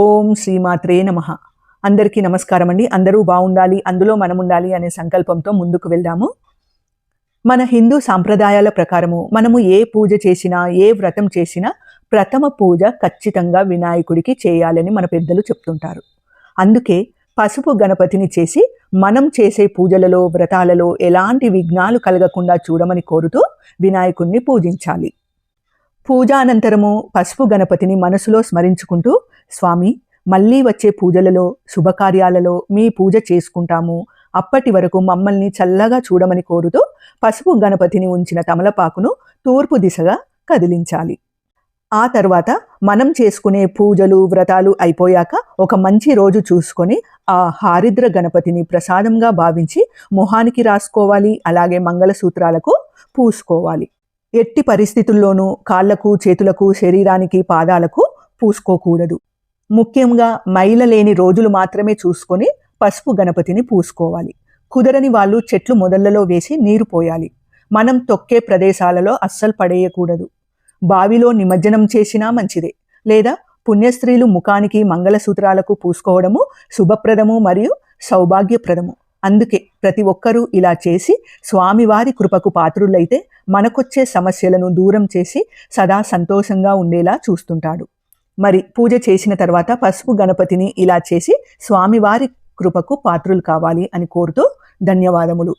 ఓం శ్రీమాత్రే నమ. అందరికీ నమస్కారం అండి అందరూ బాగుండాలి అందులో మనం ఉండాలి అనే సంకల్పంతో ముందుకు వెళ్దాము. మన హిందూ సాంప్రదాయాల ప్రకారము మనము ఏ పూజ చేసినా ఏ వ్రతం చేసినా ప్రథమ పూజ ఖచ్చితంగా వినాయకుడికి చేయాలని మన పెద్దలు చెప్తుంటారు. అందుకే పసుపు గణపతిని చేసి మనం చేసే పూజలలో వ్రతాలలో ఎలాంటి విఘ్నాలు కలగకుండా చూడమని కోరుతూ వినాయకుణ్ణి పూజించాలి. పూజ అనంతరము పసుపు గణపతిని మనసులో స్మరించుకుంటూ స్వామి మళ్ళీ వచ్చే పూజలలో శుభకార్యాలలో మీ పూజ చేసుకుంటాము. అప్పటి వరకు మమ్మల్ని చల్లగా చూడమని కోరుతూ పసుపు గణపతిని ఉంచిన తమలపాకును తూర్పు దిశగా కదిలించాలి. ఆ తర్వాత మనం చేసుకునే పూజలు వ్రతాలు అయిపోయాక ఒక మంచి రోజు చూసుకొని ఆ హారిద్ర గణపతిని ప్రసాదంగా భావించి మొహానికి రాసుకోవాలి అలాగే మంగళసూత్రాలకు పూసుకోవాలి. ఎట్టి పరిస్థితుల్లోనూ కాళ్ళకు చేతులకు శరీరానికి పాదాలకు పూసుకోకూడదు. ముఖ్యంగా మైల లేని రోజులు మాత్రమే చూసుకొని పసుపు గణపతిని పూసుకోవాలి. కుదరని వాళ్ళు చెట్లు మొదళ్ళలో వేసి నీరు పోయాలి. మనం తొక్కే ప్రదేశాలలో అస్సలు పడేయకూడదు. బావిలో నిమజ్జనం చేసినా మంచిదే. లేదా పుణ్యస్త్రీలు ముఖానికి మంగళసూత్రాలకు పూసుకోవడము శుభప్రదము మరియు సౌభాగ్యప్రదము. అందుకే ప్రతి ఒక్కరూ ఇలా చేసి స్వామివారి కృపకు పాత్రులైతే మనకొచ్చే సమస్యలను దూరం చేసి సదా సంతోషంగా ఉండేలా చూస్తుంటాడు. మరి పూజ చేసిన తర్వాత పసుపు గణపతిని ఇలా చేసి స్వామివారి కృపకు పాత్రులు కావాలి అని కోరుతూ ధన్యవాదములు.